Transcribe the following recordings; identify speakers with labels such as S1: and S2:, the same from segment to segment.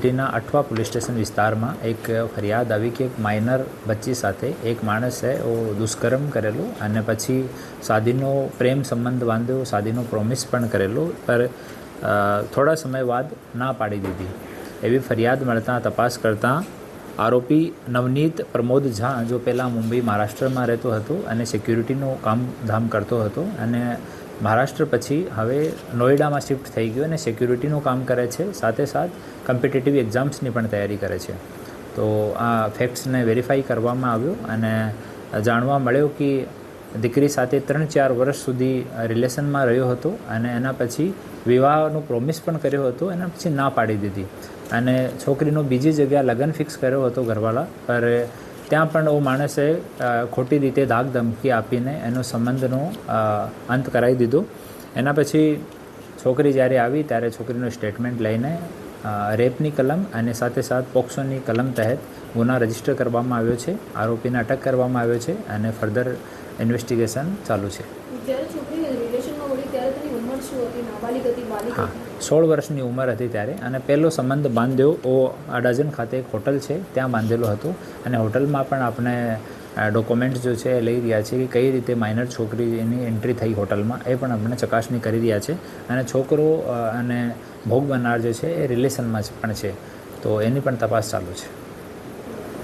S1: સિટીના Athwa police station વિસ્તારમાં એક ફરિયાદ આવી કે એક માઇનર બચ્ચી સાથે એક માણસે દુષ્કર્મ કરેલું અને પછી સાદીનો પ્રેમ સંબંધ બાંધ્યો, સાદીનો પ્રોમિસ પણ કરેલું, પર થોડા સમય બાદ ના પાડી દીધી. એવી ફરિયાદ મળતા તપાસ કરતાં આરોપી નવનીત પ્રમોદ ઝા, જો પહેલાં મુંબઈ મહારાષ્ટ્રમાં રહેતો હતો અને સિક્યુરિટીનું કામ ધામ કરતો હતો અને મહારાષ્ટ્ર પછી હવે નોઈડામાં શિફ્ટ થઈ ગયો અને સિક્યુરિટીનું કામ કરે છે. સાથે સાથ કોમ્પિટિટિવ એક્ઝામ્સની પણ તૈયારી કરે છે. તો આ ફેક્ટ્સને વેરીફાઈ કરવામાં આવ્યો અને જાણવા મળ્યો કે દીકરી સાથે ત્રણ ચાર વર્ષ સુધી રિલેશનમાં રહ્યો હતો અને એના પછી વિવાહનો પ્રોમિસ પણ કર્યો હતો, એના પછી ના પાડી દીધી. અને છોકરીનો બીજી જગ્યા લગ્ન ફિક્સ કર્યો હતો ઘરવાળા, પર ત્યાં પણ એ માણસે ખોટી રીતે ધાક ધમકી આપીને એનો સંબંધનો અંત કરાવી દીધો. એના પછી છોકરી જ્યારે આવી ત્યારે છોકરીનું સ્ટેટમેન્ટ લઈને રેપની કલમ અને સાથે સાથ પોક્સોની કલમ તહેત ગુના રજિસ્ટર કરવામાં આવ્યો છે. આરોપીને અટક કરવામાં આવ્યો છે અને ફર્ધર ઇન્વેસ્ટિગેશન ચાલુ છે
S2: જ્યારે છોકરી રિલેશનમાં મળી ત્યારે તેની ઉંમર શું હતી નાબાલિગ હતી બાલિક
S1: હા સોળ વર્ષની ઉંમર હતી ત્યારે અને પહેલો સંબંધ બાંધ્યો ઓ અડાજન ખાતે એક હોટલ છે ત્યાં બાંધેલો હતો. અને હોટલમાં પણ આપણે ડોક્યુમેન્ટ્સ જો છે એ લઈ રહ્યા છે કે કઈ રીતે માઇનર છોકરીની એન્ટ્રી થઈ હોટલમાં એ પણ આપણે ચકાસણી કરી રહ્યા છે. અને છોકરો અને ભોગ બનનાર જે છે એ રિલેશનમાં પણ છે. તો એની પણ તપાસ ચાલુ છે.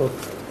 S3: ઓકે.